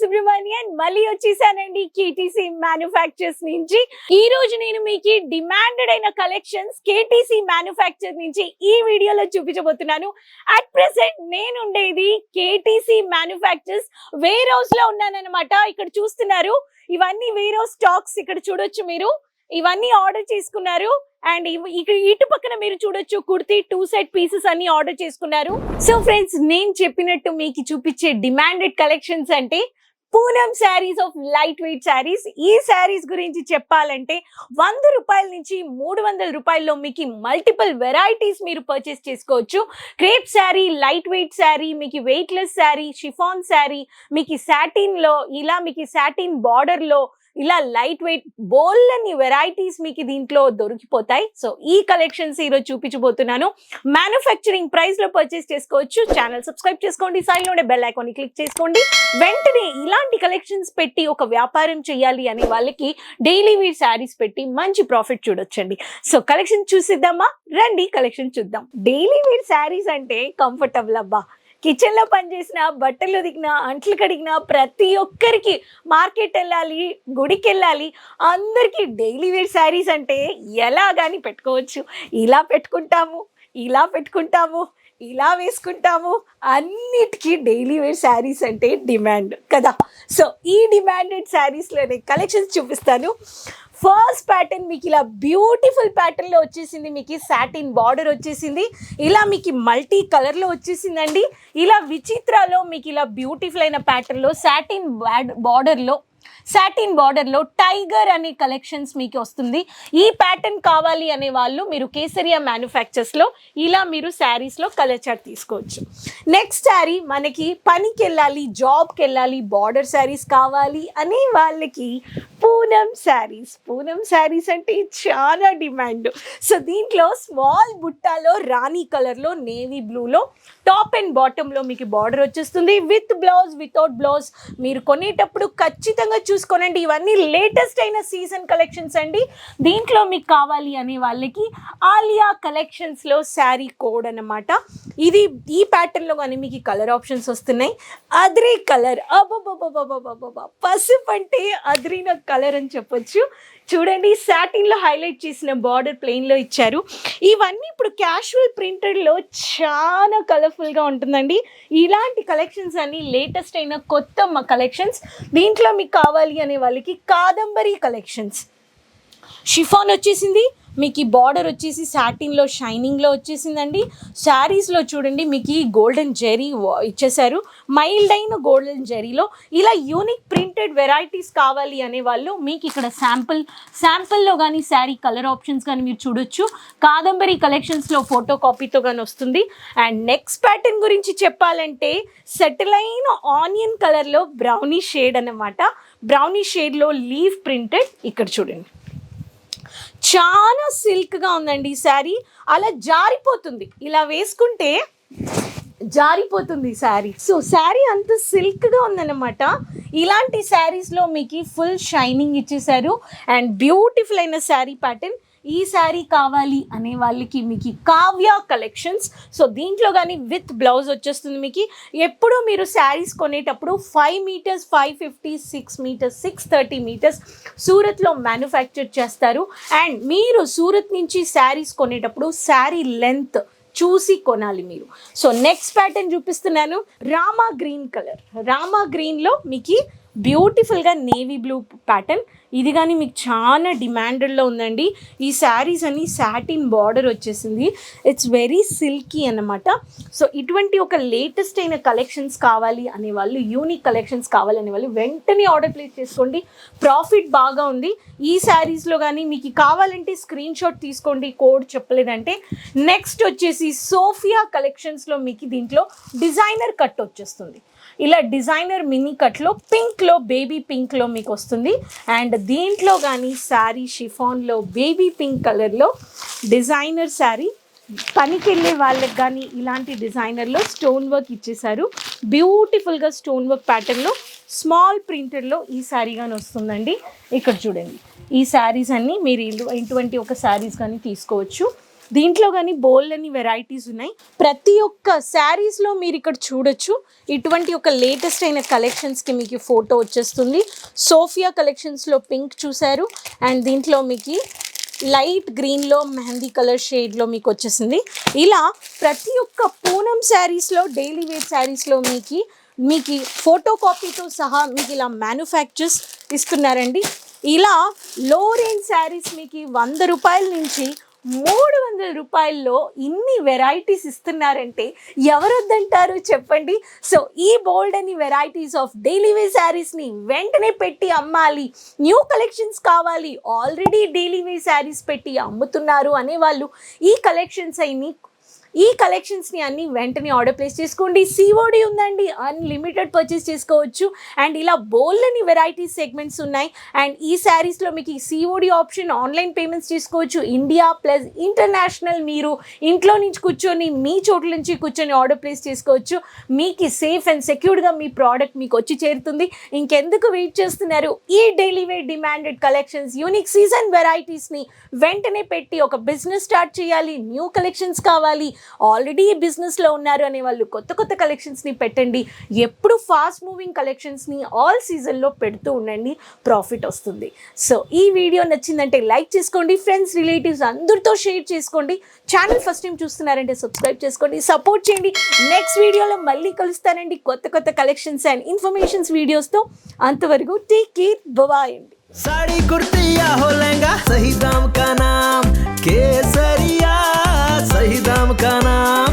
సుబ్రహ్మణ్యన్ మళ్ళీ వచ్చేసానండి KTC manufacturers నుంచి. ఈ రోజు నేను మీకు డిమాండెడ్ అయిన కలెక్షన్స్ కేటీసీ మ్యానుఫ్యాక్చర్ నుంచి ఈ వీడియోలో చూపించబోతున్నాను. అట్ ప్రెసెంట్ నేను ఉండేది కేటీసీ మ్యానుఫ్యాక్చర్స్ వేర్ హౌస్లో ఉన్నానన్నమాట. ఇక్కడ చూస్తున్నారు. ఇవన్నీ వేర్ హౌస్ స్టాక్స్ ఇక్కడ చూడొచ్చు మీరు. ఇవన్నీ ఆర్డర్ చేసుకున్నారు. అండ్ ఇక్కడ ఇటు పక్కన మీరు చూడొచ్చు కుర్తీ టూ సెట్ పీసెస్ అన్ని ఆర్డర్ చేసుకున్నారు. సో ఫ్రెండ్స్ నేను చెప్పినట్టు మీకు చూపించే డిమాండెడ్ కలెక్షన్స్ అంటే Poonam sarees of light weight sarees ఈ శారీస్ గురించి చెప్పాలంటే వంద రూపాయల నుంచి మూడు వందల రూపాయల్లో మీకు మల్టిపుల్ వెరైటీస్ మీరు పర్చేస్ చేసుకోవచ్చు. Crepe saree light weight saree మీకు వెయిట్లెస్ శారీ షిఫాన్ శారీ మీకు సాటిన్లో ఇలా మీకు సాటిన్ బార్డర్లో ఇలా లైట్ వెయిట్ బోల్లని వెరైటీస్ మీకు దీంట్లో దొరికిపోతాయి. సో ఈ కలెక్షన్స్ ఈరోజు చూపించబోతున్నాను. మ్యానుఫ్యాక్చరింగ్ ప్రైస్లో పర్చేస్ చేసుకోవచ్చు. ఛానల్ సబ్స్క్రైబ్ చేసుకోండి. సైడ్లోనే బెల్ ఐకాన్ క్లిక్ చేసుకోండి. వెంటనే ఇలాంటి కలెక్షన్స్ పెట్టి ఒక వ్యాపారం చేయాలి అనే వాళ్ళకి డైలీ వీర్ శారీస్ పెట్టి మంచి ప్రాఫిట్ చూడొచ్చండి. సో కలెక్షన్ చూసిద్దామా? రండి కలెక్షన్ చూద్దాం. డైలీ వీర్ శారీస్ అంటే కంఫర్టబుల్ అబ్బా. కిచెన్లో పనిచేసిన బట్టలు దిగిన అంట్లు కడిగిన ప్రతి ఒక్కరికి మార్కెట్ వెళ్ళాలి గుడికి వెళ్ళాలి. అందరికీ డైలీ వేర్ శారీస్ అంటే ఎలా కానీ పెట్టుకోవచ్చు. ఇలా పెట్టుకుంటాము ఇలా పెట్టుకుంటాము ఇలా వేసుకుంటాము. అన్నిటికీ డైలీ వేర్ శారీస్ అంటే డిమాండ్ కదా. సో ఈ డిమాండెడ్ శారీస్లోనే కలెక్షన్స్ చూపిస్తాను. ఫస్ట్ ప్యాటర్న్ మీకు ఇలా బ్యూటిఫుల్ ప్యాటర్న్లో వచ్చేసింది. మీకు సాటిన్ బార్డర్ వచ్చేసింది. ఇలా మీకు మల్టీ కలర్లో వచ్చేసిందండి. ఇలా విచిత్రాలో మీకు ఇలా బ్యూటిఫుల్ అయిన ప్యాటర్న్లో సాటిన్ బార్డర్లో సాటిన్ బార్డర్లో టైగర్ అనే కలెక్షన్స్ మీకు వస్తుంది. ఈ ప్యాటర్న్ కావాలి అనే వాళ్ళు మీరు కేసరియా మ్యానుఫ్యాక్చర్స్లో ఇలా మీరు శారీస్లో కలర్ చార్ట్ తీసుకోవచ్చు. నెక్స్ట్ శారీ మనకి పనికి వెళ్ళాలి జాబ్కి వెళ్ళాలి బార్డర్ శారీస్ కావాలి అనే వాళ్ళకి పూనం శారీస్. పూనం శారీస్ అంటే చాలా డిమాండ్. సో దీంట్లో స్మాల్ బుట్టాలో రాణి కలర్లో నేవీ బ్లూలో టాప్ అండ్ బాటంలో మీకు బార్డర్ వచ్చేస్తుంది. విత్ బ్లౌజ్ వితౌట్ బ్లౌజ్ మీరు కొనేటప్పుడు ఖచ్చితంగా చూసుకోనండి. ఇవన్నీ లేటెస్ట్ అయిన సీజన్ కలెక్షన్స్ అండి. దీంట్లో మీకు కావాలి అనే వాళ్ళకి ఆలియా కలెక్షన్స్లో శారీ కోడ్ అనమాట ఇది ఈ ప్యాటర్న్లో కానీ మీకు కలర్ ఆప్షన్స్ వస్తున్నాయి. అద్రి కలర్. అబ్బబ్బబ్బబ్బబ్బబ్బబ్బ పసుపు అంటే అద్రిన కలర్ కలర్ అని చెప్పొచ్చు. చూడండి సాటిన్లో హైలైట్ చేసిన బార్డర్ ప్లెయిన్లో ఇచ్చారు. ఇవన్నీ ఇప్పుడు క్యాషువల్ ప్రింటెడ్లో చాలా కలర్ఫుల్గా ఉంటుందండి. ఇలాంటి కలెక్షన్స్ అన్ని లేటెస్ట్ అయిన కొత్త కలెక్షన్స్ దీంట్లో మీకు కావాలి అనే వాళ్ళకి కాదంబరి కలెక్షన్స్ షిఫాన్ వచ్చేసింది. మీకు ఈ బార్డర్ వచ్చేసి సాటిన్లో షైనింగ్లో వచ్చేసిందండి. శారీస్లో చూడండి మీకు ఈ గోల్డెన్ జెరీ ఇచ్చేసారు మైల్డ్ అయిన గోల్డెన్ జెరీలో ఇలా యూనిక్ ప్రింటెడ్ వెరైటీస్ కావాలి అనే వాళ్ళు మీకు ఇక్కడ శాంపుల్ శాంపుల్లో కానీ శారీ కలర్ ఆప్షన్స్ కానీ మీరు చూడొచ్చు. కాదంబరి కలెక్షన్స్లో ఫోటో కాపీతో కానీ వస్తుంది. అండ్ నెక్స్ట్ ప్యాటర్న్ గురించి చెప్పాలంటే సెటిల్ అయిన ఆనియన్ కలర్లో బ్రౌనీ షేడ్ అన్నమాట. బ్రౌనీ షేడ్లో లీవ్ ప్రింటెడ్ ఇక్కడ చూడండి. చాలా సిల్క్గా ఉందండి ఈ శారీ. అలా జారిపోతుంది. ఇలా వేసుకుంటే జారిపోతుంది శారీ. సో శారీ అంత సిల్క్గా ఉందన్నమాట. ఇలాంటి శారీస్లో మీకు ఫుల్ షైనింగ్ ఇచ్చేసారు అండ్ బ్యూటిఫుల్ అయిన శారీ ప్యాటర్న్. ఈ శారీ కావాలి అనే వాళ్ళకి మీకు కావ్య కలెక్షన్స్. సో దీంట్లో కానీ విత్ బ్లౌజ్ వచ్చేస్తుంది మీకు. ఎప్పుడూ మీరు శారీస్ కొనేటప్పుడు five meters five fifty six meters six thirty meters సూరత్లో manufacture చేస్తారు. అండ్ మీరు సూరత్ నుంచి శారీస్ కొనేటప్పుడు శారీ లెంత్ చూసి కొనాలి మీరు. సో నెక్స్ట్ ప్యాటర్న్ చూపిస్తున్నాను. రామా గ్రీన్ కలర్ రామా గ్రీన్లో మీకు బ్యూటిఫుల్గా నేవీ బ్లూ ప్యాటర్న్. ఇది కానీ మీకు చాలా డిమాండెడ్లో ఉందండి. ఈ శారీస్ అన్ని శాటిన్ బార్డర్ వచ్చేసింది. ఇట్స్ వెరీ సిల్కీ అన్నమాట. సో ఇటువంటి ఒక లేటెస్ట్ అయిన కలెక్షన్స్ కావాలి అనే వాళ్ళు యూనిక్ కలెక్షన్స్ కావాలి వాళ్ళు వెంటనే ఆర్డర్ ప్లేస్ చేసుకోండి. ప్రాఫిట్ బాగా ఉంది. ఈ శారీస్లో కానీ మీకు కావాలంటే స్క్రీన్ షాట్ తీసుకోండి కోడ్ చెప్పలేదంటే. నెక్స్ట్ వచ్చేసి సోఫియా కలెక్షన్స్లో మీకు దీంట్లో డిజైనర్ కట్ వచ్చేస్తుంది. ఇలా డిజైనర్ మినీ కట్లో పింక్లో బేబీ పింక్లో మీకు వస్తుంది. అండ్ దీంట్లో కానీ శారీ షిఫాన్లో బేబీ పింక్ కలర్లో డిజైనర్ శారీ పనికి వెళ్ళే వాళ్ళకి కానీ ఇలాంటి డిజైనర్లో స్టోన్ వర్క్ ఇచ్చేసారు బ్యూటిఫుల్గా స్టోన్ వర్క్ ప్యాటర్న్లో స్మాల్ ప్రింటెడ్లో ఈ శారీ కానీ వస్తుందండి. ఇక్కడ చూడండి. ఈ శారీస్ అన్నీ మీరు ఇటువంటి ఒక శారీస్ కానీ తీసుకోవచ్చు. దీంట్లో కానీ బోల్డ్ అని వెరైటీస్ ఉన్నాయి. ప్రతి ఒక్క శారీస్లో మీరు ఇక్కడ చూడొచ్చు. ఇటువంటి ఒక లేటెస్ట్ అయిన కలెక్షన్స్కి మీకు ఫోటో వచ్చేస్తుంది. సోఫియా కలెక్షన్స్లో పింక్ చూశారు. అండ్ దీంట్లో మీకు లైట్ గ్రీన్లో మెహందీ కలర్ షేడ్లో మీకు వచ్చేసింది. ఇలా ప్రతి ఒక్క పూనం శారీస్లో డైలీ వేర్ శారీస్లో మీకు మీకు ఫోటో కాపీతో సహా మీకు ఇలా మ్యానుఫ్యాక్చర్స్ ఇస్తున్నారండి. ఇలా లో రేంజ్ శారీస్ మీకు వంద రూపాయల నుంచి మూడు వందల రూపాయల్లో ఇన్ని వెరైటీస్ ఇస్తున్నారంటే ఎవరొద్దంటారు చెప్పండి? సో ఈ బోల్డ్ అని వెరైటీస్ ఆఫ్ డైలీ వేర్ శారీస్ని వెంటనే పెట్టి అమ్మాలి. న్యూ కలెక్షన్స్ కావాలి. ఆల్రెడీ డైలీ వేర్ శారీస్ పెట్టి అమ్ముతున్నారు అనే వాళ్ళు ఈ కలెక్షన్స్ అయిని ఈ కలెక్షన్స్ని అన్ని వెంటనే ఆర్డర్ ప్లేస్ చేసుకోండి. సిఓడి ఉందండి. అన్లిమిటెడ్ పర్చేస్ చేసుకోవచ్చు. అండ్ ఇలా బోల్డ్ని వెరైటీ సెగ్మెంట్స్ ఉన్నాయి. అండ్ ఈ శారీస్లో మీకు ఈ సిఓడి ఆప్షన్ ఆన్లైన్ పేమెంట్స్ చేసుకోవచ్చు. ఇండియా ప్లస్ ఇంటర్నేషనల్ మీరు ఇంట్లో నుంచి కూర్చొని మీ చోట్ల నుంచి కూర్చొని ఆర్డర్ ప్లేస్ చేసుకోవచ్చు. మీకు సేఫ్ అండ్ సెక్యూర్డ్గా మీ ప్రోడక్ట్ మీకు వచ్చి చేరుతుంది. ఇంకెందుకు వెయిట్ చేస్తున్నారు? ఈ daily wear demanded collections unique season వెరైటీస్ని వెంటనే పెట్టి ఒక బిజినెస్ స్టార్ట్ చేయాలి. న్యూ కలెక్షన్స్ కావాలి. ఆల్రెడీ ఈ బిజినెస్లో ఉన్నారు అనే వాళ్ళు కొత్త కొత్త కలెక్షన్స్ని పెట్టండి ఎప్పుడు ఫాస్ట్ మూవింగ్ కలెక్షన్స్ని ఆల్ సీజన్లో పెడుతూ ఉండండి ప్రాఫిట్ వస్తుంది సో ఈ వీడియో నచ్చిందంటే లైక్ చేసుకోండి ఫ్రెండ్స్ రిలేటివ్స్ అందరితో షేర్ చేసుకోండి ఛానల్ ఫస్ట్ టైం చూస్తున్నారంటే సబ్స్క్రైబ్ చేసుకోండి సపోర్ట్ చేయండి నెక్స్ట్ వీడియోలో మళ్ళీ కలుస్తానండి కొత్త కొత్త కలెక్షన్స్ అండ్ ఇన్ఫర్మేషన్స్ వీడియోస్తో అంతవరకు టేక్ కేర్ బాయ్ అండి साड़ी कुर्ती या हो लहंगा सही दाम का नाम केसरिया हिदम का नाम